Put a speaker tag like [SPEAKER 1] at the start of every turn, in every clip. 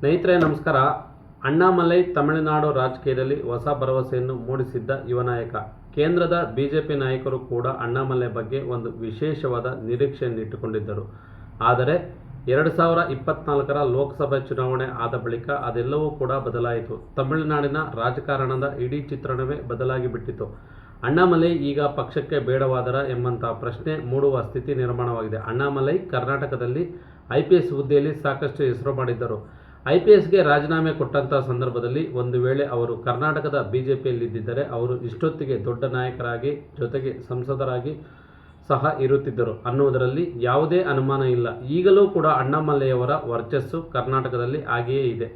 [SPEAKER 1] ಸ್ನೇಹಿತರೆ, ನಮಸ್ಕಾರ. ಅಣ್ಣಾಮಲೈ ತಮಿಳುನಾಡು ರಾಜಕೀಯದಲ್ಲಿ ಹೊಸ ಭರವಸೆಯನ್ನು ಮೂಡಿಸಿದ್ದ ಯುವ ನಾಯಕ. ಕೇಂದ್ರದ ಬಿಜೆಪಿ ನಾಯಕರು ಕೂಡ ಅಣ್ಣಾಮಲೈ ಬಗ್ಗೆ ಒಂದು ವಿಶೇಷವಾದ ನಿರೀಕ್ಷೆಯನ್ನು ಇಟ್ಟುಕೊಂಡಿದ್ದರು. ಆದರೆ, ಎರಡು ಸಾವಿರ ಇಪ್ಪತ್ನಾಲ್ಕರ ಲೋಕಸಭೆ ಚುನಾವಣೆ ಆದ ಬಳಿಕ ಅದೆಲ್ಲವೂ ಕೂಡ ಬದಲಾಯಿತು. ತಮಿಳುನಾಡಿನ ರಾಜಕಾರಣದ ಇಡೀ ಚಿತ್ರಣವೇ ಬದಲಾಗಿ ಬಿಟ್ಟಿತು ಅಣ್ಣಾಮಲೈ ಈಗ ಪಕ್ಷಕ್ಕೆ ಬೇಡವಾದರ ಎಂಬಂತಹ ಪ್ರಶ್ನೆ ಮೂಡುವ ಸ್ಥಿತಿ ನಿರ್ಮಾಣವಾಗಿದೆ. ಅಣ್ಣಾಮಲೈ ಕರ್ನಾಟಕದಲ್ಲಿ ಐ ಪಿ ಎಸ್ ಹುದ್ದೆಯಲ್ಲಿ ಸಾಕಷ್ಟು ಹೆಸರು ಮಾಡಿದ್ದರು. ಐ ಪಿ ಎಸ್ಗೆ ರಾಜೀನಾಮೆ ಕೊಟ್ಟಂತಹ ಸಂದರ್ಭದಲ್ಲಿ ಒಂದು ವೇಳೆ ಅವರು ಕರ್ನಾಟಕದ ಬಿಜೆಪಿಯಲ್ಲಿದ್ದರೆ ಅವರು ಇಷ್ಟೊತ್ತಿಗೆ ದೊಡ್ಡ ನಾಯಕರಾಗಿ ಜೊತೆಗೆ ಸಂಸದರಾಗಿ ಸಹ ಇರುತ್ತಿದ್ದರು. ಅನ್ನುವುದರಲ್ಲಿ ಯಾವುದೇ ಅನುಮಾನ ಇಲ್ಲ. ಈಗಲೂ ಕೂಡ ಅಣ್ಣಾಮಲೆಯವರ ವರ್ಚಸ್ಸು ಕರ್ನಾಟಕದಲ್ಲಿ ಹಾಗೆಯೇ ಇದೆ.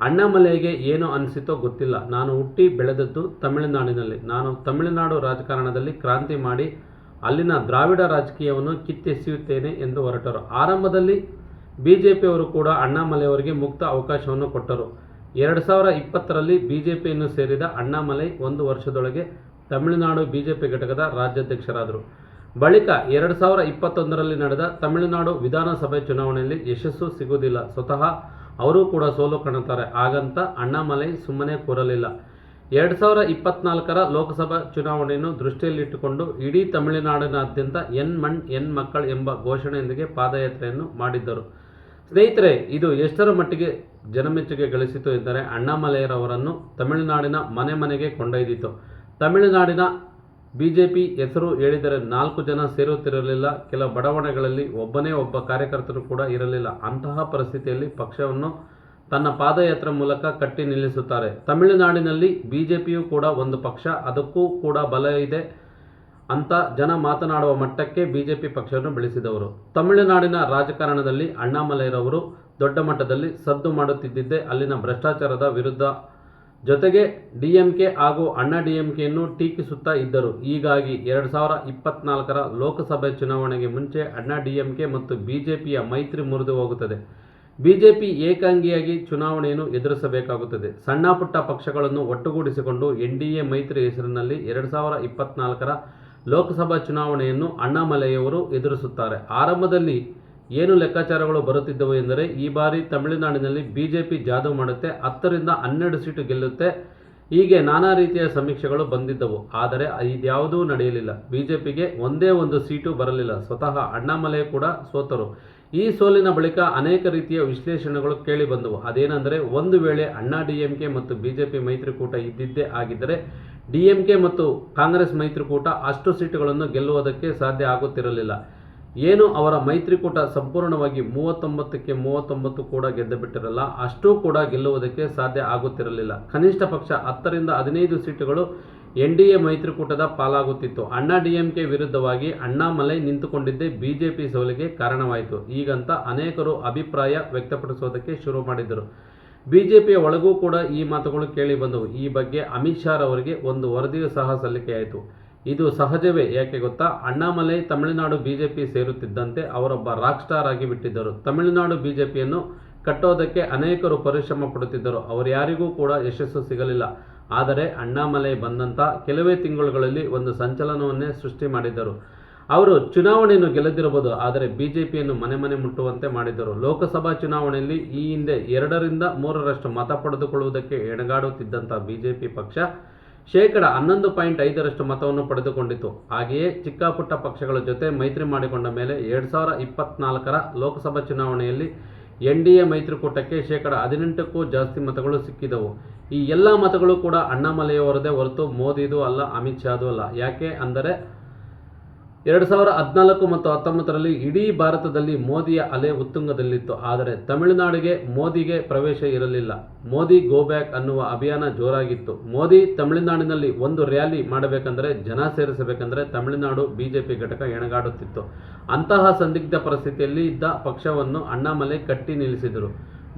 [SPEAKER 1] ಅಣ್ಣಾಮಲೈಗೆ ಏನು ಅನಿಸಿತೋ ಗೊತ್ತಿಲ್ಲ. ನಾನು ಹುಟ್ಟಿ ಬೆಳೆದದ್ದು ತಮಿಳುನಾಡಿನಲ್ಲಿ. ನಾನು ತಮಿಳುನಾಡು ರಾಜಕಾರಣದಲ್ಲಿ ಕ್ರಾಂತಿ ಮಾಡಿ ಅಲ್ಲಿನ ದ್ರಾವಿಡ ರಾಜಕೀಯವನ್ನು ಕಿತ್ತೆಸೆಯುತ್ತೇನೆ ಎಂದು ಹೊರಟರು. ಆರಂಭದಲ್ಲಿ ಬಿಜೆಪಿಯವರು ಕೂಡ ಅಣ್ಣಾಮಲೈ ಅವರಿಗೆ ಮುಕ್ತ ಅವಕಾಶವನ್ನು ಕೊಟ್ಟರು. ಎರಡು ಸಾವಿರ ಇಪ್ಪತ್ತರಲ್ಲಿ ಬಿಜೆಪಿಯನ್ನು ಸೇರಿದ ಅಣ್ಣಾಮಲೈ ಒಂದು ವರ್ಷದೊಳಗೆ ತಮಿಳುನಾಡು ಬಿಜೆಪಿ ಘಟಕದ ರಾಜ್ಯಾಧ್ಯಕ್ಷರಾದರು. ಬಳಿಕ ಎರಡು ಸಾವಿರ ಇಪ್ಪತ್ತೊಂದರಲ್ಲಿ ನಡೆದ ತಮಿಳುನಾಡು ವಿಧಾನಸಭೆ ಚುನಾವಣೆಯಲ್ಲಿ ಯಶಸ್ಸು ಸಿಗುವುದಿಲ್ಲ. ಸ್ವತಃ ಅವರೂ ಕೂಡ ಸೋಲು ಕಾಣುತ್ತಾರೆ. ಹಾಗಂತ ಅಣ್ಣಾಮಲೈ ಸುಮ್ಮನೆ ಕೂರಲಿಲ್ಲ. ಎರಡು ಸಾವಿರ ಇಪ್ಪತ್ನಾಲ್ಕರ ಲೋಕಸಭಾ ಚುನಾವಣೆಯನ್ನು ದೃಷ್ಟಿಯಲ್ಲಿಟ್ಟುಕೊಂಡು ಇಡೀ ತಮಿಳುನಾಡಿನಾದ್ಯಂತ ಎನ್ ಮಣ್, ಎನ್ ಮಕ್ಕಳ್ ಎಂಬ ಘೋಷಣೆಯೊಂದಿಗೆ ಪಾದಯಾತ್ರೆಯನ್ನು ಮಾಡಿದ್ದರು. ಸ್ನೇಹಿತರೆ, ಇದು ಎಷ್ಟರ ಮಟ್ಟಿಗೆ ಜನಮೆಚ್ಚುಗೆ ಗಳಿಸಿತು ಎಂದರೆ ಅಣ್ಣಾಮಲೆಯರವರನ್ನು ತಮಿಳುನಾಡಿನ ಮನೆ ಮನೆಗೆ ಕೊಂಡೊಯ್ದಿತ್ತು. ತಮಿಳುನಾಡಿನ ಬಿ ಜೆ ಪಿ ಹೆಸರು ಹೇಳಿದರೆ ನಾಲ್ಕು ಜನ ಸೇರುತ್ತಿರಲಿಲ್ಲ, ಕೆಲ ಬಡಾವಣೆಗಳಲ್ಲಿ ಒಬ್ಬನೇ ಒಬ್ಬ ಕಾರ್ಯಕರ್ತರು ಕೂಡ ಇರಲಿಲ್ಲ. ಅಂತಹ ಪರಿಸ್ಥಿತಿಯಲ್ಲಿ ಪಕ್ಷವನ್ನು ತನ್ನ ಪಾದಯಾತ್ರೆ ಮೂಲಕ ಕಟ್ಟಿ ನಿಲ್ಲಿಸುತ್ತಾರೆ. ತಮಿಳುನಾಡಿನಲ್ಲಿ ಬಿಜೆಪಿಯು ಕೂಡ ಒಂದು ಪಕ್ಷ, ಅದಕ್ಕೂ ಕೂಡ ಬಲ ಇದೆ. ಅಂತ ಜನ ಮಾತನಾಡುವ ಮಟ್ಟಕ್ಕೆ ಬಿಜೆಪಿ ಪಕ್ಷವನ್ನು ಬೆಳೆಸಿದವರು. ತಮಿಳುನಾಡಿನ ರಾಜಕಾರಣದಲ್ಲಿ ಅಣ್ಣಾಮಲೈರವರು ದೊಡ್ಡ ಮಟ್ಟದಲ್ಲಿ ಸದ್ದು ಮಾಡುತ್ತಿದ್ದಿದ್ದೇ ಅಲ್ಲಿನ ಭ್ರಷ್ಟಾಚಾರದ ವಿರುದ್ಧ. ಜೊತೆಗೆ ಡಿಎಂಕೆ ಹಾಗೂ ಅಣ್ಣಾ ಡಿಎಂಕೆಯನ್ನು ಟೀಕಿಸುತ್ತಾ ಇದ್ದರು. ಹೀಗಾಗಿ ಎರಡು ಸಾವಿರ ಇಪ್ಪತ್ನಾಲ್ಕರ ಲೋಕಸಭೆ ಚುನಾವಣೆಗೆ ಮುಂಚೆ ಅಣ್ಣಾ ಡಿಎಂಕೆ ಮತ್ತು ಬಿಜೆಪಿಯ ಮೈತ್ರಿ ಮುರಿದು ಹೋಗುತ್ತದೆ. ಬಿಜೆಪಿ ಏಕಾಂಗಿಯಾಗಿ ಚುನಾವಣೆಯನ್ನು ಎದುರಿಸಬೇಕಾಗುತ್ತದೆ. ಸಣ್ಣ ಪುಟ್ಟ ಪಕ್ಷಗಳನ್ನು ಒಟ್ಟುಗೂಡಿಸಿಕೊಂಡು ಎನ್ ಡಿ ಎ ಮೈತ್ರಿ ಹೆಸರಿನಲ್ಲಿ ಎರಡು ಸಾವಿರ ಇಪ್ಪತ್ನಾಲ್ಕರ ಲೋಕಸಭಾ ಚುನಾವಣೆಯನ್ನು ಅಣ್ಣಾಮಲೆಯವರು ಎದುರಿಸುತ್ತಾರೆ. ಆರಂಭದಲ್ಲಿ ಏನು ಲೆಕ್ಕಾಚಾರಗಳು ಬರುತ್ತಿದ್ದವು ಎಂದರೆ, ಈ ಬಾರಿ ತಮಿಳುನಾಡಿನಲ್ಲಿ ಬಿಜೆಪಿ ಜಾದು ಮಾಡುತ್ತೆ, ಹತ್ತರಿಂದ ಹನ್ನೆರಡು ಸೀಟು ಗೆಲ್ಲುತ್ತೆ, ಹೀಗೆ ನಾನಾ ರೀತಿಯ ಸಮೀಕ್ಷೆಗಳು ಬಂದಿದ್ದವು. ಆದರೆ ಇದ್ಯಾವುದೂ ನಡೆಯಲಿಲ್ಲ. ಬಿಜೆಪಿಗೆ ಒಂದೇ ಒಂದು ಸೀಟು ಬರಲಿಲ್ಲ. ಸ್ವತಃ ಅಣ್ಣಾಮಲೈ ಕೂಡ ಸೋತರು. ಈ ಸೋಲಿನ ಬಳಿಕ ಅನೇಕ ರೀತಿಯ ವಿಶ್ಲೇಷಣೆಗಳು ಕೇಳಿ ಬಂದವು ಅದೇನೆಂದರೆ, ಒಂದು ವೇಳೆ ಅಣ್ಣಾ ಡಿಎಂಕೆ ಮತ್ತು ಬಿಜೆಪಿ ಮೈತ್ರಿಕೂಟ ಇದ್ದಿದ್ದೇ ಆಗಿದ್ದರೆ ಡಿಎಂಕೆ ಮತ್ತು ಕಾಂಗ್ರೆಸ್ ಮೈತ್ರಿಕೂಟ ಅಷ್ಟು ಸೀಟುಗಳನ್ನು ಗೆಲ್ಲುವುದಕ್ಕೆ ಸಾಧ್ಯ ಆಗುತ್ತಿರಲಿಲ್ಲ. ಏನು ಅವರ ಮೈತ್ರಿಕೂಟ ಸಂಪೂರ್ಣವಾಗಿ ಮೂವತ್ತೊಂಬತ್ತಕ್ಕೆ ಮೂವತ್ತೊಂಬತ್ತು ಕೂಡ ಗೆದ್ದುಬಿಟ್ಟಿರಲ್ಲ, ಅಷ್ಟೂ ಕೂಡ ಗೆಲ್ಲುವುದಕ್ಕೆ ಸಾಧ್ಯ ಆಗುತ್ತಿರಲಿಲ್ಲ. ಕನಿಷ್ಠ ಪಕ್ಷ ಹತ್ತರಿಂದ ಹದಿನೈದು ಸೀಟುಗಳು ಎನ್ ಡಿ ಎ ಮೈತ್ರಿಕೂಟದ ಪಾಲಾಗುತ್ತಿತ್ತು. ಅಣ್ಣಾ ಡಿಎಂಕೆ ವಿರುದ್ಧವಾಗಿ ಅಣ್ಣಾಮಲೈ ನಿಂತುಕೊಂಡಿದ್ದೇ ಬಿಜೆಪಿ ಸೋಲಿಗೆ ಕಾರಣವಾಯಿತು. ಈಗಂತ ಅನೇಕರು ಅಭಿಪ್ರಾಯ ವ್ಯಕ್ತಪಡಿಸುವುದಕ್ಕೆ ಶುರು ಮಾಡಿದರು ಬಿಜೆಪಿಯ ಒಳಗೂ ಕೂಡ ಈ ಮಾತುಗಳು ಕೇಳಿ ಬಂದವು. ಈ ಬಗ್ಗೆ ಅಮಿತ್ ಶಾ ಅವರಿಗೆ ಒಂದು ವರದಿಯು ಸಹ ಸಲ್ಲಿಕೆಯಾಯಿತು ಇದು ಸಹಜವೇ? ಯಾಕೆ ಗೊತ್ತಾ? ಅಣ್ಣಾಮಲೈ ತಮಿಳುನಾಡು ಬಿಜೆಪಿ ಸೇರುತ್ತಿದ್ದಂತೆ ಅವರೊಬ್ಬ ರಾಕ್ ಸ್ಟಾರ್ ಆಗಿ ಬಿಟ್ಟಿದ್ದರು. ತಮಿಳುನಾಡು ಬಿಜೆಪಿಯನ್ನು ಕಟ್ಟೋದಕ್ಕೆ ಅನೇಕರು ಪರಿಶ್ರಮ ಪಡುತ್ತಿದ್ದರು. ಅವರು ಯಾರಿಗೂ ಕೂಡ ಯಶಸ್ಸು ಸಿಗಲಿಲ್ಲ. ಆದರೆ ಅಣ್ಣಾಮಲೈ ಬಂದಂಥ ಕೆಲವೇ ತಿಂಗಳುಗಳಲ್ಲಿ ಒಂದು ಸಂಚಲನವನ್ನೇ ಸೃಷ್ಟಿ ಮಾಡಿದ್ದರು. ಅವರು ಚುನಾವಣೆಯನ್ನು ಗೆಲ್ಲದಿರಬಹುದು, ಆದರೆ ಬಿಜೆಪಿಯನ್ನು ಮನೆ ಮನೆ ಮುಟ್ಟುವಂತೆ ಮಾಡಿದರು ಲೋಕಸಭಾ ಚುನಾವಣೆಯಲ್ಲಿ ಈ ಹಿಂದೆ ಎರಡರಿಂದ ಮೂರರಷ್ಟು ಮತ ಪಡೆದುಕೊಳ್ಳುವುದಕ್ಕೆ ಎಣಗಾಡುತ್ತಿದ್ದಂಥ ಬಿಜೆಪಿ ಪಕ್ಷ ಶೇಕಡ ಹನ್ನೊಂದು ಪಾಯಿಂಟ್ ಐದರಷ್ಟು ಮತವನ್ನು ಪಡೆದುಕೊಂಡಿತು ಹಾಗೆಯೇ ಚಿಕ್ಕ ಪುಟ್ಟ ಪಕ್ಷಗಳ ಜೊತೆ ಮೈತ್ರಿ ಮಾಡಿಕೊಂಡ ಮೇಲೆ ಎರಡು ಸಾವಿರ ಇಪ್ಪತ್ನಾಲ್ಕರ ಲೋಕಸಭಾ ಚುನಾವಣೆಯಲ್ಲಿ ಎನ್ ಡಿ ಎ ಮೈತ್ರಿಕೂಟಕ್ಕೆ ಶೇಕಡ ಹದಿನೆಂಟಕ್ಕೂ ಜಾಸ್ತಿ ಮತಗಳು ಸಿಕ್ಕಿದವು. ಈ ಎಲ್ಲ ಮತಗಳು ಕೂಡ ಅಣ್ಣಾಮಲೆಯವರದೇ ಹೊರತು ಮೋದಿದು ಅಲ್ಲ, ಅಮಿತ್ ಶಾದು ಅಲ್ಲ. ಯಾಕೆ ಅಂದರೆ ಎರಡು ಸಾವಿರ ಹದಿನಾಲ್ಕು ಮತ್ತು ಹತ್ತೊಂಬತ್ತರಲ್ಲಿ ಇಡೀ ಭಾರತದಲ್ಲಿ ಮೋದಿಯ ಅಲೆ ಉತ್ತುಂಗದಲ್ಲಿತ್ತು. ಆದರೆ ತಮಿಳುನಾಡಿಗೆ ಮೋದಿಗೆ ಪ್ರವೇಶ ಇರಲಿಲ್ಲ. ಮೋದಿ ಗೋ ಬ್ಯಾಕ್ ಅನ್ನುವ ಅಭಿಯಾನ ಜೋರಾಗಿತ್ತು. ಮೋದಿ ತಮಿಳುನಾಡಿನಲ್ಲಿ ಒಂದು ರ್ಯಾಲಿ ಮಾಡಬೇಕಂದ್ರೆ ಜನ ಸೇರಿಸಬೇಕಂದ್ರೆ ತಮಿಳುನಾಡು ಬಿಜೆಪಿ ಘಟಕ ಎಣಗಾಡುತ್ತಿತ್ತು. ಅಂತಹ ಸಂದಿಗ್ಧ ಪರಿಸ್ಥಿತಿಯಲ್ಲಿ ಇದ್ದ ಪಕ್ಷವನ್ನು ಅಣ್ಣಾಮಲೆ ಕಟ್ಟಿ ನಿಲ್ಲಿಸಿದರು.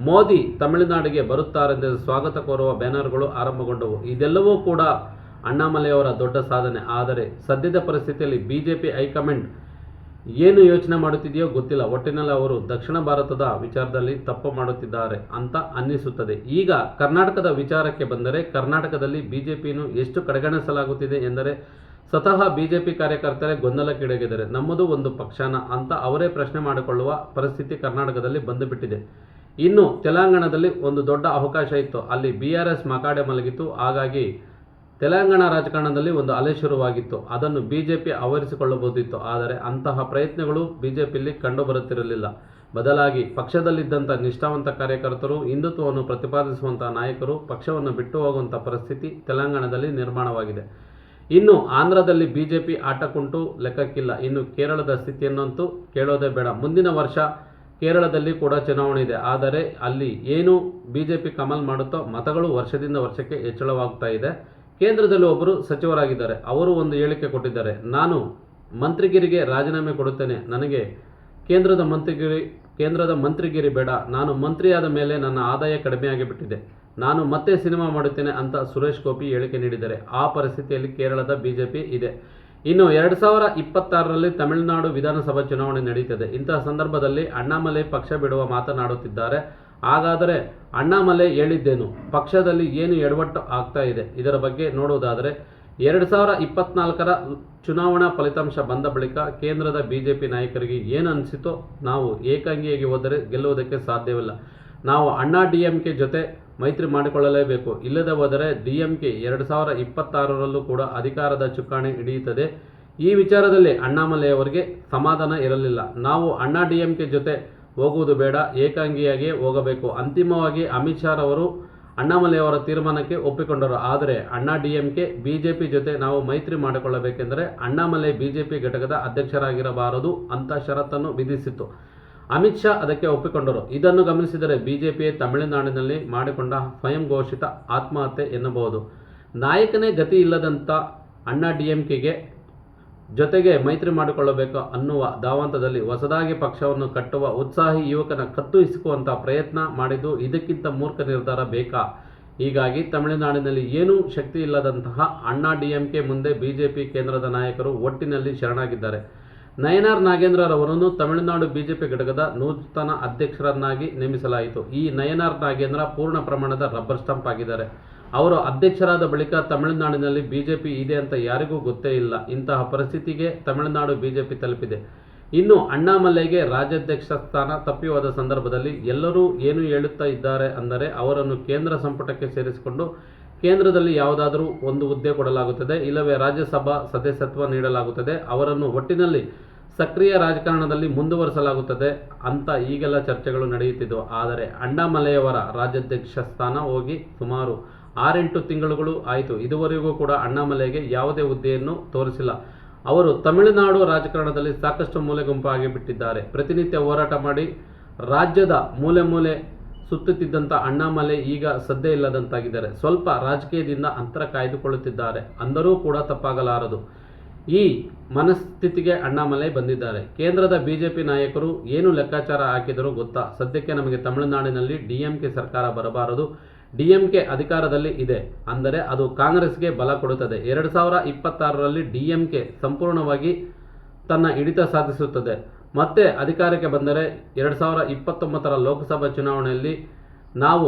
[SPEAKER 1] ಮೋದಿ ತಮಿಳುನಾಡಿಗೆ ಬರುತ್ತಾರೆಂದು ಸ್ವಾಗತ ಕೋರುವ ಬ್ಯಾನರ್ಗಳು ಆರಂಭಗೊಂಡವು. ಇದೆಲ್ಲವೂ ಕೂಡ ಅಣ್ಣಾಮಲೈಯವರ ದೊಡ್ಡ ಸಾಧನೆ. ಆದರೆ ಸದ್ಯದ ಪರಿಸ್ಥಿತಿಯಲ್ಲಿ ಬಿಜೆಪಿ ಹೈಕಮಾಂಡ್ ಏನು ಯೋಚನೆ ಮಾಡುತ್ತಿದೆಯೋ ಗೊತ್ತಿಲ್ಲ. ಒಟ್ಟಿನಲ್ಲಿ ಅವರು ದಕ್ಷಿಣ ಭಾರತದ ವಿಚಾರದಲ್ಲಿ ತಪ್ಪು ಮಾಡುತ್ತಿದ್ದಾರೆ ಅಂತ ಅನ್ನಿಸುತ್ತದೆ. ಈಗ ಕರ್ನಾಟಕದ ವಿಚಾರಕ್ಕೆ ಬಂದರೆ ಕರ್ನಾಟಕದಲ್ಲಿ ಬಿಜೆಪಿಯನ್ನು ಎಷ್ಟು ಕಡೆಗಣಿಸಲಾಗುತ್ತಿದೆ ಎಂದರೆ ಸ್ವತಃ ಬಿಜೆಪಿ ಕಾರ್ಯಕರ್ತರೇ ಗೊಂದಲಕ್ಕೀಡಾಗಿದ್ದಾರೆ. ನಮ್ಮದು ಒಂದು ಪಕ್ಷನ ಅಂತ ಅವರೇ ಪ್ರಶ್ನೆ ಮಾಡಿಕೊಳ್ಳುವ ಪರಿಸ್ಥಿತಿ ಕರ್ನಾಟಕದಲ್ಲಿ ಬಂದುಬಿಟ್ಟಿದೆ. ಇನ್ನು ತೆಲಂಗಾಣದಲ್ಲಿ ಒಂದು ದೊಡ್ಡ ಅವಕಾಶ ಇತ್ತು. ಅಲ್ಲಿ ಬಿ ಆರ್ ಎಸ್ ಮಕಾಡೆ ಮಲಗಿತ್ತು. ಹಾಗಾಗಿ ತೆಲಂಗಾಣ ರಾಜಕಾರಣದಲ್ಲಿ ಒಂದು ಅಲೆ ಶುರುವಾಗಿತ್ತು. ಅದನ್ನು ಬಿಜೆಪಿ ಆವರಿಸಿಕೊಳ್ಳಬಹುದಿತ್ತು. ಆದರೆ ಅಂತಹ ಪ್ರಯತ್ನಗಳು ಬಿಜೆಪಿಯಲ್ಲಿ ಕಂಡುಬರುತ್ತಿರಲಿಲ್ಲ. ಬದಲಾಗಿ ಪಕ್ಷದಲ್ಲಿದ್ದಂಥ ನಿಷ್ಠಾವಂತ ಕಾರ್ಯಕರ್ತರು, ಹಿಂದುತ್ವವನ್ನು ಪ್ರತಿಪಾದಿಸುವಂತಹ ನಾಯಕರು ಪಕ್ಷವನ್ನು ಬಿಟ್ಟು ಹೋಗುವಂಥ ಪರಿಸ್ಥಿತಿ ತೆಲಂಗಾಣದಲ್ಲಿ ನಿರ್ಮಾಣವಾಗಿದೆ. ಇನ್ನು ಆಂಧ್ರದಲ್ಲಿ ಬಿಜೆಪಿ ಆಟ ಕುಂಟು ಲೆಕ್ಕಕ್ಕಿಲ್ಲ. ಇನ್ನು ಕೇರಳದ ಸ್ಥಿತಿಯನ್ನಂತೂ ಕೇಳೋದೇ ಬೇಡ. ಮುಂದಿನ ವರ್ಷ ಕೇರಳದಲ್ಲಿ ಕೂಡ ಚುನಾವಣೆ ಇದೆ. ಆದರೆ ಅಲ್ಲಿ ಏನು ಬಿಜೆಪಿ ಕಮಲ್ ಮಾಡುತ್ತೋ ಮತಗಳು ವರ್ಷದಿಂದ ವರ್ಷಕ್ಕೆ ಹೆಚ್ಚಳವಾಗ್ತಾ ಇದೆ. ಕೇಂದ್ರದಲ್ಲಿ ಒಬ್ಬರು ಸಚಿವರಾಗಿದ್ದಾರೆ. ಅವರು ಒಂದು ಹೇಳಿಕೆ ಕೊಟ್ಟಿದ್ದಾರೆ. ನಾನು ಮಂತ್ರಿಗಿರಿಗೆ ರಾಜೀನಾಮೆ ಕೊಡುತ್ತೇನೆ. ನನಗೆ ಕೇಂದ್ರದ ಮಂತ್ರಿಗಿರಿ ಕೇಂದ್ರದ ಮಂತ್ರಿಗಿರಿ ಬೇಡ. ನಾನು ಮಂತ್ರಿಯಾದ ಮೇಲೆ ನನ್ನ ಆದಾಯ ಕಡಿಮೆಯಾಗಿ ಬಿಟ್ಟಿದೆ ನಾನು ಮತ್ತೆ ಸಿನಿಮಾ ಮಾಡುತ್ತೇನೆ ಅಂತ ಸುರೇಶ್ ಗೋಪಿ ಹೇಳಿಕೆ ನೀಡಿದ್ದಾರೆ. ಆ ಪರಿಸ್ಥಿತಿಯಲ್ಲಿ ಕೇರಳದ ಬಿಜೆಪಿ ಇದೆ. ಇನ್ನು ಎರಡು ಸಾವಿರ ಇಪ್ಪತ್ತಾರರಲ್ಲಿ ತಮಿಳುನಾಡು ವಿಧಾನಸಭಾ ಚುನಾವಣೆ ನಡೆಯುತ್ತದೆ ಇಂತಹ ಸಂದರ್ಭದಲ್ಲಿ ಅಣ್ಣಾಮಲೈ ಪಕ್ಷ ಬಿಡುವ ಮಾತನಾಡುತ್ತಿದ್ದಾರೆ. ಹಾಗಾದರೆ ಅಣ್ಣಾಮಲೆ ಹೇಳಿದ್ದೇನು? ಪಕ್ಷದಲ್ಲಿ ಏನು ಎಡವಟ್ಟು ಆಗ್ತಾ ಇದೆ? ಇದರ ಬಗ್ಗೆ ನೋಡುವುದಾದರೆ, ಎರಡು ಸಾವಿರ ಇಪ್ಪತ್ನಾಲ್ಕರ ಚುನಾವಣಾ ಫಲಿತಾಂಶ ಬಂದ ಬಳಿಕ ಕೇಂದ್ರದ ಬಿಜೆಪಿ ನಾಯಕರಿಗೆ ಏನು ಅನಿಸಿತೋ ನಾವು ಏಕಾಂಗಿಯಾಗಿ ಹೋದರೆ ಗೆಲ್ಲುವುದಕ್ಕೆ ಸಾಧ್ಯವಿಲ್ಲ. ನಾವು ಅಣ್ಣಾ ಡಿ ಎಂ ಕೆ ಜೊತೆ ಮೈತ್ರಿ ಮಾಡಿಕೊಳ್ಳಲೇಬೇಕು. ಇಲ್ಲದೆ ಹೋದರೆ ಡಿ ಎಂ ಕೆ ಎರಡು ಸಾವಿರ ಇಪ್ಪತ್ತಾರರಲ್ಲೂ ಕೂಡ ಅಧಿಕಾರದ ಚುಕ್ಕಾಣಿ ಹಿಡಿಯುತ್ತದೆ. ಈ ವಿಚಾರದಲ್ಲಿ ಅಣ್ಣಾಮಲೆಯವರಿಗೆ ಸಮಾಧಾನ ಇರಲಿಲ್ಲ. ನಾವು ಅಣ್ಣಾ ಡಿ ಎಂ ಕೆ ಜೊತೆ ಹೋಗುವುದು ಬೇಡ, ಏಕಾಂಗಿಯಾಗಿಯೇ ಹೋಗಬೇಕು. ಅಂತಿಮವಾಗಿ ಅಮಿತ್ ಶಾ ರವರು ಅಣ್ಣಾಮಲೈ ಅವರ ತೀರ್ಮಾನಕ್ಕೆ ಒಪ್ಪಿಕೊಂಡರು. ಆದರೆ Anna D M K BJP ಜೊತೆ ನಾವು ಮೈತ್ರಿ ಮಾಡಿಕೊಳ್ಳಬೇಕೆಂದರೆ ಅಣ್ಣಾಮಲೈ ಬಿಜೆಪಿ ಘಟಕದ ಅಧ್ಯಕ್ಷರಾಗಿರಬಾರದು ಅಂತ ಷರತ್ತನ್ನು ವಿಧಿಸಿತ್ತು. ಅಮಿತ್ ಶಾ ಅದಕ್ಕೆ ಒಪ್ಪಿಕೊಂಡರು. ಇದನ್ನು ಗಮನಿಸಿದರೆ ಬಿಜೆಪಿ ತಮಿಳುನಾಡಿನಲ್ಲಿ ಮಾಡಿಕೊಂಡ ಸ್ವಯಂ ಘೋಷಿತ ಆತ್ಮಹತ್ಯೆ ಎನ್ನಬಹುದು. ನಾಯಕನೇ ಗತಿ ಇಲ್ಲದಂಥ ಅಣ್ಣಾ ಡಿ ಎಂ ಕೆಗೆ ಜೊತೆಗೆ ಮೈತ್ರಿ ಮಾಡಿಕೊಳ್ಳಬೇಕು ಅನ್ನುವ ಧಾವಂತದಲ್ಲಿ ಹೊಸದಾಗಿ ಪಕ್ಷವನ್ನು ಕಟ್ಟುವ ಉತ್ಸಾಹಿ ಯುವಕನ ಕತ್ತು ಇಸುಕುವಂಥ ಪ್ರಯತ್ನ ಮಾಡಿದ್ದು ಇದಕ್ಕಿಂತ ಮೂರ್ಖ ನಿರ್ಧಾರ ಬೇಕಾ? ಹೀಗಾಗಿ ತಮಿಳುನಾಡಿನಲ್ಲಿ ಏನೂ ಶಕ್ತಿ ಇಲ್ಲದಂತಹ ಅಣ್ಣಾ ಡಿ ಎಂ ಕೆ ಮುಂದೆ ಬಿಜೆಪಿ ಕೇಂದ್ರದ ನಾಯಕರು ಒಟ್ಟಿನಲ್ಲಿ ಶರಣಾಗಿದ್ದಾರೆ. ನಯನಾರ್ ನಾಗೇಂದ್ರರವರನ್ನು ತಮಿಳುನಾಡು ಬಿಜೆಪಿ ಘಟಕದ ನೂತನ ಅಧ್ಯಕ್ಷರನ್ನಾಗಿ ನೇಮಿಸಲಾಯಿತು. ಈ ನಯನಾರ್ ನಾಗೇಂದ್ರ ಪೂರ್ಣ ಪ್ರಮಾಣದ ರಬ್ಬರ್ ಸ್ಟಂಪ್ ಆಗಿದ್ದಾರೆ. ಅವರು ಅಧ್ಯಕ್ಷರಾದ ಬಳಿಕ ತಮಿಳುನಾಡಿನಲ್ಲಿ ಬಿಜೆಪಿ ಇದೆ ಅಂತ ಯಾರಿಗೂ ಗೊತ್ತೇ ಇಲ್ಲ. ಇಂತಹ ಪರಿಸ್ಥಿತಿಗೆ ತಮಿಳುನಾಡು ಬಿಜೆಪಿ ತಲುಪಿದೆ. ಇನ್ನು ಅಣ್ಣಾಮಲೈಗೆ ರಾಜ್ಯಾಧ್ಯಕ್ಷ ಸ್ಥಾನ ತಪ್ಪಿ ಹೋದ ಸಂದರ್ಭದಲ್ಲಿ ಎಲ್ಲರೂ ಏನು ಹೇಳುತ್ತಾ ಇದ್ದಾರೆ ಅಂದರೆ ಅವರನ್ನು ಕೇಂದ್ರ ಸಂಪುಟಕ್ಕೆ ಸೇರಿಸಿಕೊಂಡು ಕೇಂದ್ರದಲ್ಲಿ ಯಾವುದಾದರೂ ಒಂದು ಹುದ್ದೆ ಕೊಡಲಾಗುತ್ತದೆ. ಇಲ್ಲವೇ ರಾಜ್ಯಸಭಾ ಸದಸ್ಯತ್ವ ನೀಡಲಾಗುತ್ತದೆ. ಅವರನ್ನು ಒಟ್ಟಿನಲ್ಲಿ ಸಕ್ರಿಯ ರಾಜಕಾರಣದಲ್ಲಿ ಮುಂದುವರಿಸಲಾಗುತ್ತದೆ ಅಂತ ಈಗೆಲ್ಲ ಚರ್ಚೆಗಳು ನಡೆಯುತ್ತಿದ್ದವು. ಆದರೆ ಅಣ್ಣಾಮಲೆಯವರ ರಾಜ್ಯಾಧ್ಯಕ್ಷ ಸ್ಥಾನ ಹೋಗಿ ಸುಮಾರು ಆರೆಂಟು ತಿಂಗಳುಗಳು ಆಯಿತು. ಇದುವರೆಗೂ ಕೂಡ ಅಣ್ಣಾಮಲೆಗೆ ಯಾವುದೇ ಹುದ್ದೆಯನ್ನು ತೋರಿಸಿಲ್ಲ. ಅವರು ತಮಿಳುನಾಡು ರಾಜಕಾರಣದಲ್ಲಿ ಸಾಕಷ್ಟು ಮೂಲೆ ಗುಂಪಾಗಿ ಬಿಟ್ಟಿದ್ದಾರೆ. ಪ್ರತಿನಿತ್ಯ ಹೋರಾಟ ಮಾಡಿ ರಾಜ್ಯದ ಮೂಲೆ ಮೂಲೆ ಸುತ್ತುತ್ತಿದ್ದಂಥ ಅಣ್ಣಾಮಲೆ ಈಗ ಸದ್ದೇ ಇಲ್ಲದಂತಾಗಿದ್ದಾರೆ. ಸ್ವಲ್ಪ ರಾಜಕೀಯದಿಂದ ಅಂತರ ಕಾಯ್ದುಕೊಳ್ಳುತ್ತಿದ್ದಾರೆ. ಅಂದರೂ ಕೂಡ ತಪ್ಪಾಗಲಾರದು. ಈ ಮನಸ್ಥಿತಿಗೆ ಅಣ್ಣಾಮಲೈ ಬಂದಿದ್ದಾರೆ. ಕೇಂದ್ರದ ಬಿಜೆಪಿ ನಾಯಕರು ಏನು ಲೆಕ್ಕಾಚಾರ ಹಾಕಿದರೂ ಗೊತ್ತಾ? ಸದ್ಯಕ್ಕೆ ನಮಗೆ ತಮಿಳುನಾಡಿನಲ್ಲಿ ಡಿಎಂಕೆ ಸರ್ಕಾರ ಬರಬಾರದು. ಡಿಎಂಕೆ ಅಧಿಕಾರದಲ್ಲಿ ಇದೆ. ಅಂದರೆ ಅದು ಕಾಂಗ್ರೆಸ್ಗೆ ಬಲ ಕೊಡುತ್ತದೆ. ಎರಡು ಸಾವಿರ ಇಪ್ಪತ್ತಾರರಲ್ಲಿ ಡಿಎಂಕೆ ಸಂಪೂರ್ಣವಾಗಿ ತನ್ನ ಹಿಡಿತ ಸಾಧಿಸುತ್ತದೆ. ಮತ್ತೆ ಅಧಿಕಾರಕ್ಕೆ ಬಂದರೆ ಎರಡು ಸಾವಿರ ಇಪ್ಪತ್ತೊಂಬತ್ತರ ಲೋಕಸಭಾ ಚುನಾವಣೆಯಲ್ಲಿ ನಾವು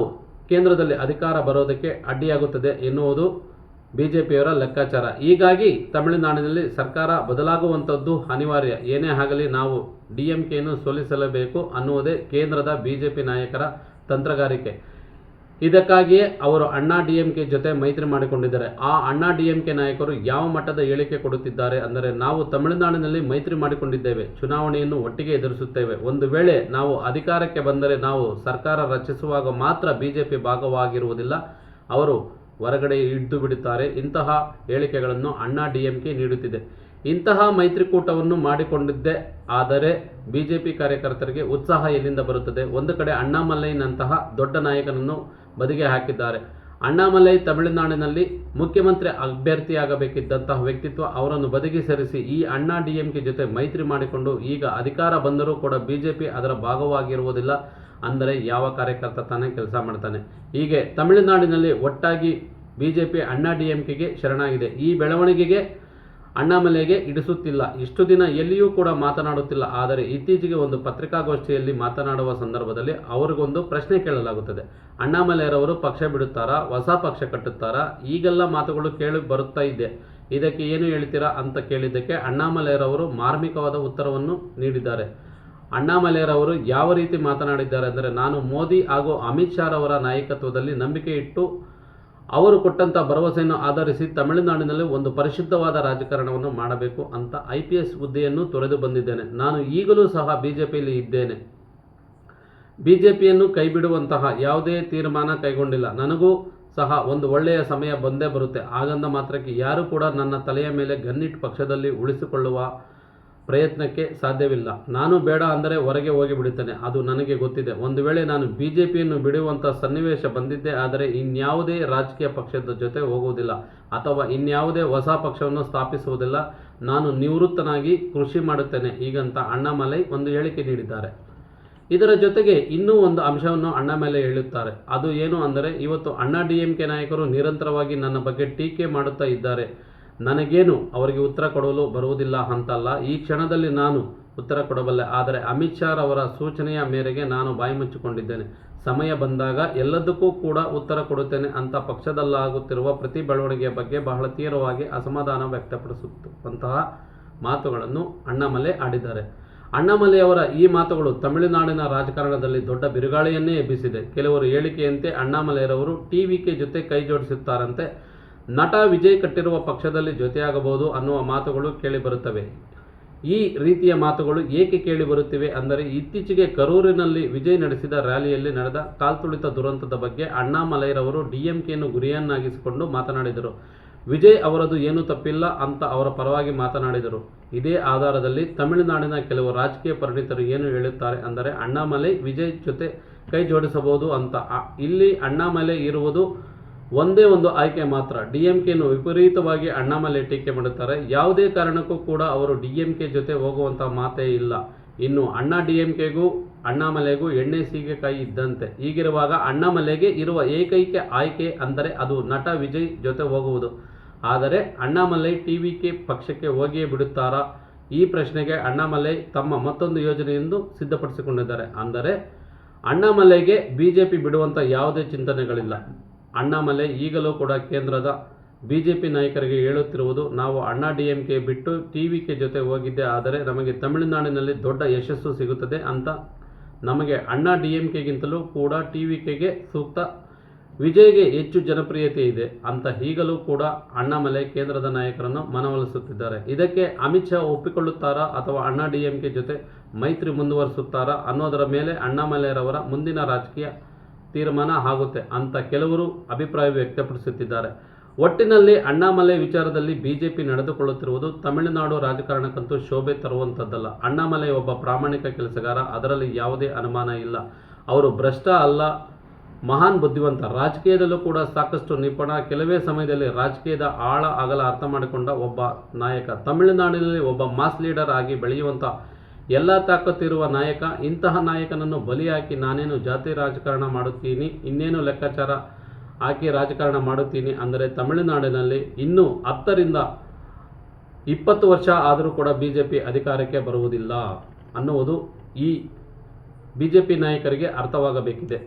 [SPEAKER 1] ಕೇಂದ್ರದಲ್ಲಿ ಅಧಿಕಾರ ಬರೋದಕ್ಕೆ ಅಡ್ಡಿಯಾಗುತ್ತದೆ ಎನ್ನುವುದು ಬಿಜೆಪಿಯವರ ಲೆಕ್ಕಾಚಾರ. ಹೀಗಾಗಿ ತಮಿಳುನಾಡಿನಲ್ಲಿ ಸರ್ಕಾರ ಬದಲಾಗುವಂಥದ್ದು ಅನಿವಾರ್ಯ. ಏನೇ ಆಗಲಿ ನಾವು ಡಿ ಎಂ ಕೆಯನ್ನು ಸೋಲಿಸಲೇಬೇಕು ಅನ್ನುವುದೇ ಕೇಂದ್ರದ ಬಿಜೆಪಿ ನಾಯಕರ ತಂತ್ರಗಾರಿಕೆ. ಇದಕ್ಕಾಗಿಯೇ ಅವರು ಅಣ್ಣಾ ಡಿ ಎಂ ಕೆ ಜೊತೆ ಮೈತ್ರಿ ಮಾಡಿಕೊಂಡಿದ್ದಾರೆ. ಆ ಅಣ್ಣಾ ಡಿ ಎಂ ಕೆ ನಾಯಕರು ಯಾವ ಮಟ್ಟದ ಹೇಳಿಕೆ ಕೊಡುತ್ತಿದ್ದಾರೆ ಅಂದರೆ ನಾವು ತಮಿಳುನಾಡಿನಲ್ಲಿ ಮೈತ್ರಿ ಮಾಡಿಕೊಂಡಿದ್ದೇವೆ. ಚುನಾವಣೆಯನ್ನು ಒಟ್ಟಿಗೆ ಎದುರಿಸುತ್ತೇವೆ. ಒಂದು ವೇಳೆ ನಾವು ಅಧಿಕಾರಕ್ಕೆ ಬಂದರೆ ನಾವು ಸರ್ಕಾರ ರಚಿಸುವಾಗ ಮಾತ್ರ ಬಿಜೆಪಿ ಭಾಗವಾಗಿರುವುದಿಲ್ಲ. ಅವರು ಹೊರಗಡೆ ಹಿಡಿದು ಬಿಡುತ್ತಾರೆ. ಇಂತಹ ಹೇಳಿಕೆಗಳನ್ನು ಅಣ್ಣಾ ಡಿ ಎಂ ನೀಡುತ್ತಿದೆ. ಇಂತಹ ಮೈತ್ರಿಕೂಟವನ್ನು ಮಾಡಿಕೊಂಡಿದ್ದೆ ಆದರೆ ಬಿಜೆಪಿ ಕಾರ್ಯಕರ್ತರಿಗೆ ಉತ್ಸಾಹ ಎಲ್ಲಿಂದ ಬರುತ್ತದೆ? ಒಂದು ಕಡೆ ಅಣ್ಣಾಮಲೈನಂತಹ ದೊಡ್ಡ ನಾಯಕನನ್ನು ಬದಿಗೆ ಹಾಕಿದ್ದಾರೆ. ಅಣ್ಣಾಮಲೈ ತಮಿಳುನಾಡಿನಲ್ಲಿ ಮುಖ್ಯಮಂತ್ರಿ ಅಭ್ಯರ್ಥಿಯಾಗಬೇಕಿದ್ದಂತಹ ವ್ಯಕ್ತಿತ್ವ ಅವರನ್ನು ಬದಿಗೆ ಸರಿಸಿ ಈ ಅಣ್ಣಾ ಡಿಎಂಕೆ ಜೊತೆ ಮೈತ್ರಿ ಮಾಡಿಕೊಂಡು ಈಗ ಅಧಿಕಾರ ಬಂದರೂ ಕೂಡ ಬಿಜೆಪಿ ಅದರ ಭಾಗವಾಗಿರುವುದಿಲ್ಲ ಅಂದರೆ ಯಾವ ಕಾರ್ಯಕರ್ತ ತಾನೇ ಕೆಲಸ ಮಾಡ್ತಾನೆ. ಹೀಗೆ ತಮಿಳುನಾಡಿನಲ್ಲಿ ಒಟ್ಟಾಗಿ ಬಿಜೆಪಿ ಅಣ್ಣಾ ಡಿ ಎಂ ಕೆಗೆ ಶರಣಾಗಿದೆ. ಈ ಬೆಳವಣಿಗೆಗೆ ಅಣ್ಣಾಮಲೈಗೆ ಇಡಿಸುತ್ತಿಲ್ಲ. ಇಷ್ಟು ದಿನ ಎಲ್ಲಿಯೂ ಕೂಡ ಮಾತನಾಡುತ್ತಿಲ್ಲ. ಆದರೆ ಇತ್ತೀಚೆಗೆ ಒಂದು ಪತ್ರಿಕಾಗೋಷ್ಠಿಯಲ್ಲಿ ಮಾತನಾಡುವ ಸಂದರ್ಭದಲ್ಲಿ ಅವರಿಗೊಂದು ಪ್ರಶ್ನೆ ಕೇಳಲಾಗುತ್ತದೆ. ಅಣ್ಣಾಮಲೆಯರವರು ಪಕ್ಷ ಬಿಡುತ್ತಾರಾ? ಹೊಸ ಪಕ್ಷ ಕಟ್ಟುತ್ತಾರಾ? ಈಗೆಲ್ಲ ಮಾತುಗಳು ಕೇಳಿ ಬರುತ್ತಾ ಇದೆ. ಇದಕ್ಕೆ ಏನು ಹೇಳ್ತೀರಾ ಅಂತ ಕೇಳಿದ್ದಕ್ಕೆ ಅಣ್ಣಾಮಲೆಯರವರು ಮಾರ್ಮಿಕವಾದ ಉತ್ತರವನ್ನು ನೀಡಿದ್ದಾರೆ. ಅಣ್ಣಾಮಲೆಯರವರು ಯಾವ ರೀತಿ ಮಾತನಾಡಿದ್ದಾರೆ ಅಂದರೆ, ನಾನು ಮೋದಿ ಹಾಗೂ ಅಮಿತ್ ಶಾ ರವರ ನಾಯಕತ್ವದಲ್ಲಿ ನಂಬಿಕೆ ಇಟ್ಟು ಅವರು ಕೊಟ್ಟಂಥ ಭರವಸೆಯನ್ನು ಆಧರಿಸಿ ತಮಿಳುನಾಡಿನಲ್ಲಿ ಒಂದು ಪರಿಶುದ್ಧವಾದ ರಾಜಕಾರಣವನ್ನು ಮಾಡಬೇಕು ಅಂತ ಐ ಪಿ ಎಸ್ ಹುದ್ದೆಯನ್ನು ತೊರೆದು ಬಂದಿದ್ದೇನೆ. ನಾನು ಈಗಲೂ ಸಹ ಬಿ ಜೆ ಪಿಯಲ್ಲಿ ಇದ್ದೇನೆ. ಬಿ ಜೆ ಪಿಯನ್ನು ಕೈಬಿಡುವಂತಹ ಯಾವುದೇ ತೀರ್ಮಾನ ಕೈಗೊಂಡಿಲ್ಲ. ನನಗೂ ಸಹ ಒಂದು ಒಳ್ಳೆಯ ಸಮಯ ಬಂದೇ ಬರುತ್ತೆ. ಆಗಂದ ಮಾತ್ರಕ್ಕೆ ಯಾರೂ ಕೂಡ ನನ್ನ ತಲೆಯ ಮೇಲೆ ಗನ್ನಿಟ್ ಪಕ್ಷದಲ್ಲಿ ಉಳಿಸಿಕೊಳ್ಳುವ ಪ್ರಯತ್ನಕ್ಕೆ ಸಾಧ್ಯವಿಲ್ಲ. ನಾನು ಬೇಡ ಅಂದರೆ ಹೊರಗೆ ಹೋಗಿ ಬಿಡುತ್ತೇನೆ ಅದು ನನಗೆ ಗೊತ್ತಿದೆ. ಒಂದು ವೇಳೆ ನಾನು ಬಿ ಜೆ ಪಿಯನ್ನು ಬಿಡುವಂಥ ಸನ್ನಿವೇಶ ಬಂದಿದ್ದೆ ಆದರೆ ಇನ್ಯಾವುದೇ ರಾಜಕೀಯ ಪಕ್ಷದ ಜೊತೆ ಹೋಗುವುದಿಲ್ಲ ಅಥವಾ ಇನ್ಯಾವುದೇ ಹೊಸ ಪಕ್ಷವನ್ನು ಸ್ಥಾಪಿಸುವುದಿಲ್ಲ, ನಾನು ನಿವೃತ್ತನಾಗಿ ಕೃಷಿ ಮಾಡುತ್ತೇನೆ ಹೀಗಂತ ಅಣ್ಣಾಮಲೈ ಒಂದು ಹೇಳಿಕೆ ನೀಡಿದ್ದಾರೆ. ಇದರ ಜೊತೆಗೆ ಇನ್ನೂ ಒಂದು ಅಂಶವನ್ನು ಅಣ್ಣಾಮಲೈ ಹೇಳುತ್ತಾರೆ. ಅದು ಏನು ಅಂದರೆ, ಇವತ್ತು ಅಣ್ಣಾ ಡಿ ಎಂ ಕೆ ನಾಯಕರು ನಿರಂತರವಾಗಿ ನನ್ನ ಬಗ್ಗೆ ಟೀಕೆ ಮಾಡುತ್ತಾ ಇದ್ದಾರೆ. ನನಗೇನು ಅವರಿಗೆ ಉತ್ತರ ಕೊಡಲು ಬರುವುದಿಲ್ಲ ಅಂತಲ್ಲ. ಈ ಕ್ಷಣದಲ್ಲಿ ನಾನು ಉತ್ತರ ಕೊಡಬಲ್ಲೆ. ಆದರೆ ಅಮಿತ್ ಶಾ ಅವರ ಸೂಚನೆಯ ಮೇರೆಗೆ ನಾನು ಬಾಯಿ ಮುಚ್ಚಿಕೊಂಡಿದ್ದೇನೆ. ಸಮಯ ಬಂದಾಗ ಎಲ್ಲದಕ್ಕೂ ಕೂಡ ಉತ್ತರ ಕೊಡುತ್ತೇನೆ ಅಂತ ಪಕ್ಷದಲ್ಲಾಗುತ್ತಿರುವ ಪ್ರತಿ ಬೆಳವಣಿಗೆಯ ಬಗ್ಗೆ ಬಹಳ ತೀವ್ರವಾಗಿ ಅಸಮಾಧಾನ ವ್ಯಕ್ತಪಡಿಸುವಂತಹ ಮಾತುಗಳನ್ನು ಅಣ್ಣಾಮಲೆ ಆಡಿದ್ದಾರೆ. ಅಣ್ಣಾಮಲೆಯವರ ಈ ಮಾತುಗಳು ತಮಿಳುನಾಡಿನ ರಾಜಕಾರಣದಲ್ಲಿ ದೊಡ್ಡ ಬಿರುಗಾಳಿಯನ್ನೇ ಎಬ್ಬಿಸಿದೆ. ಕೆಲವರು ಹೇಳಿಕೆಯಂತೆ ಅಣ್ಣಾಮಲೆಯರವರು ಟಿವಿಕೆ ಜೊತೆ ಕೈ ಜೋಡಿಸುತ್ತಾರಂತೆ ನಟ ವಿಜಯ್ ಕಟ್ಟಿರುವ ಪಕ್ಷದಲ್ಲಿ ಜೊತೆಯಾಗಬಹುದು ಅನ್ನುವ ಮಾತುಗಳು ಕೇಳಿಬರುತ್ತವೆ ಈ ರೀತಿಯ ಮಾತುಗಳು ಏಕೆ ಕೇಳಿಬರುತ್ತಿವೆ ಅಂದರೆ ಇತ್ತೀಚೆಗೆ ಕರೂರಿನಲ್ಲಿ ವಿಜಯ್ ನಡೆಸಿದ ರ್ಯಾಲಿಯಲ್ಲಿ ನಡೆದ ಕಾಲ್ತುಳಿತ ದುರಂತದ ಬಗ್ಗೆ ಅಣ್ಣಾಮಲೈರವರು ಡಿಎಂಕೆಯನ್ನು ಗುರಿಯನ್ನಾಗಿಸಿಕೊಂಡು ಮಾತನಾಡಿದರು. ವಿಜಯ್ ಅವರದು ಏನೂ ತಪ್ಪಿಲ್ಲ ಅಂತ ಅವರ ಪರವಾಗಿ ಮಾತನಾಡಿದರು. ಇದೇ ಆಧಾರದಲ್ಲಿ ತಮಿಳುನಾಡಿನ ಕೆಲವು ರಾಜಕೀಯ ಪರಿಣಿತರು ಏನು ಹೇಳುತ್ತಾರೆ ಅಂದರೆ ಅಣ್ಣಾಮಲೈ ವಿಜಯ್ ಜೊತೆ ಕೈ ಜೋಡಿಸಬಹುದು ಅಂತ. ಇಲ್ಲಿ ಅಣ್ಣಾಮಲೈ ಇರುವುದು ಒಂದೇ ಒಂದು ಆಯ್ಕೆ ಮಾತ್ರ. ಡಿ ಎಂ ಕೆನು ವಿಪರೀತವಾಗಿ ಅಣ್ಣಾಮಲೆ ಟೀಕೆ ಮಾಡುತ್ತಾರೆ. ಯಾವುದೇ ಕಾರಣಕ್ಕೂ ಕೂಡ ಅವರು ಡಿ ಎಂ ಕೆ ಜೊತೆ ಹೋಗುವಂಥ ಮಾತೇ ಇಲ್ಲ. ಇನ್ನು ಅಣ್ಣಾ ಡಿ ಎಂ ಕೆಗೂ ಅಣ್ಣಾಮಲೆಗೂ ಎಣ್ಣೆ ಸೀಗೆಕಾಯಿ ಇದ್ದಂತೆ. ಹೀಗಿರುವಾಗ ಅಣ್ಣಾಮಲೆಗೆ ಇರುವ ಏಕೈಕ ಆಯ್ಕೆ ಅಂದರೆ ಅದು ನಟ ವಿಜಯ್ ಜೊತೆ ಹೋಗುವುದು. ಆದರೆ ಅಣ್ಣಾಮಲೈ ಟಿ ವಿ ಕೆ ಪಕ್ಷಕ್ಕೆ ಹೋಗಿಯೇ ಬಿಡುತ್ತಾರಾ? ಈ ಪ್ರಶ್ನೆಗೆ ಅಣ್ಣಾಮಲೈ ತಮ್ಮ ಮತ್ತೊಂದು ಯೋಜನೆಯನ್ನು ಸಿದ್ಧಪಡಿಸಿಕೊಂಡಿದ್ದಾರೆ. ಅಂದರೆ ಅಣ್ಣಾಮಲೈಗೆ ಬಿ ಜೆ ಪಿ ಬಿಡುವಂಥ ಯಾವುದೇ ಚಿಂತನೆಗಳಿಲ್ಲ. ಅಣ್ಣಾಮಲೈ ಈಗಲೂ ಕೂಡ ಕೇಂದ್ರದ ಬಿಜೆಪಿ ನಾಯಕರಿಗೆ ಹೇಳುತ್ತಿರುವುದು, ನಾವು ಅಣ್ಣಾ ಡಿ ಎಂ ಕೆ ಬಿಟ್ಟು ಟಿ ವಿ ಕೆ ಜೊತೆ ಹೋಗಿದ್ದೆ, ಆದರೆ ನಮಗೆ ತಮಿಳುನಾಡಿನಲ್ಲಿ ದೊಡ್ಡ ಯಶಸ್ಸು ಸಿಗುತ್ತದೆ ಅಂತ ನಮಗೆ ಅಣ್ಣಾ ಡಿ ಎಂ ಕೆಗಿಂತಲೂ ಕೂಡ ಟಿ ವಿ ಕೆಗೆ ಸೂಕ್ತ ವಿಜಯ್ಗೆ ಹೆಚ್ಚು ಜನಪ್ರಿಯತೆ ಇದೆ ಅಂತ ಈಗಲೂ ಕೂಡ ಅಣ್ಣಾಮಲೆ ಕೇಂದ್ರದ ನಾಯಕರನ್ನು ಮನವೊಲಿಸುತ್ತಿದ್ದಾರೆ. ಇದಕ್ಕೆ ಅಮಿತ್ ಶಾ ಒಪ್ಪಿಕೊಳ್ಳುತ್ತಾರಾ ಅಥವಾ ಅಣ್ಣಾ ಡಿ ಎಂ ಕೆ ಜೊತೆ ಮೈತ್ರಿ ಮುಂದುವರಿಸುತ್ತಾರಾ ಅನ್ನೋದರ ಮೇಲೆ ಅಣ್ಣಾಮಲೆಯರವರ ಮುಂದಿನ ರಾಜಕೀಯ ತೀರ್ಮಾನ ಆಗುತ್ತೆ ಅಂತ ಕೆಲವರು ಅಭಿಪ್ರಾಯ ವ್ಯಕ್ತಪಡಿಸುತ್ತಿದ್ದಾರೆ. ಒಟ್ಟಿನಲ್ಲಿ ಅಣ್ಣಾಮಲೆ ವಿಚಾರದಲ್ಲಿ ಬಿಜೆಪಿ ನಡೆದುಕೊಳ್ಳುತ್ತಿರುವುದು ತಮಿಳುನಾಡು ರಾಜಕಾರಣಕ್ಕಂತೂ ಶೋಭೆ ತರುವಂಥದ್ದಲ್ಲ. ಅಣ್ಣಾಮಲೆ ಒಬ್ಬ ಪ್ರಾಮಾಣಿಕ ಕೆಲಸಗಾರ, ಅದರಲ್ಲಿ ಯಾವುದೇ ಅನುಮಾನ ಇಲ್ಲ. ಅವರು ಭ್ರಷ್ಟ ಅಲ್ಲ, ಮಹಾನ್ ಬುದ್ಧಿವಂತ. ರಾಜಕೀಯದಲ್ಲೂ ಕೂಡ ಸಾಕಷ್ಟು ನಿಪುಣ, ಕೆಲವೇ ಸಮಯದಲ್ಲಿ ರಾಜಕೀಯದ ಆಳ ಅಗಲ ಅರ್ಥ ಮಾಡಿಕೊಂಡ ಒಬ್ಬ ನಾಯಕ. ತಮಿಳುನಾಡಿನಲ್ಲಿ ಒಬ್ಬ ಮಾಸ್ ಲೀಡರ್ ಆಗಿ ಬೆಳೆಯುವಂಥ ಎಲ್ಲ ತಾಕತ್ತಿರುವ ನಾಯಕ, ಇಂತಹ ನಾಯಕನನ್ನು ಬಲಿ ಹಾಕಿ ನಾನೇನು ಜಾತಿ ರಾಜಕಾರಣ ಮಾಡುತ್ತೀನಿ, ಇನ್ನೇನು ಲೆಕ್ಕಾಚಾರ ಹಾಕಿ ರಾಜಕಾರಣ ಮಾಡುತ್ತೀನಿ ಅಂದರೆ ತಮಿಳುನಾಡಿನಲ್ಲಿ ಇನ್ನೂ ಹತ್ತರಿಂದ ಇಪ್ಪತ್ತು ವರ್ಷ ಆದರೂ ಕೂಡ ಬಿ ಜೆ ಪಿ ಅಧಿಕಾರಕ್ಕೆ ಬರುವುದಿಲ್ಲ ಅನ್ನುವುದು ಈ ಬಿ ಜೆ ಪಿ ನಾಯಕರಿಗೆ ಅರ್ಥವಾಗಬೇಕಿದೆ.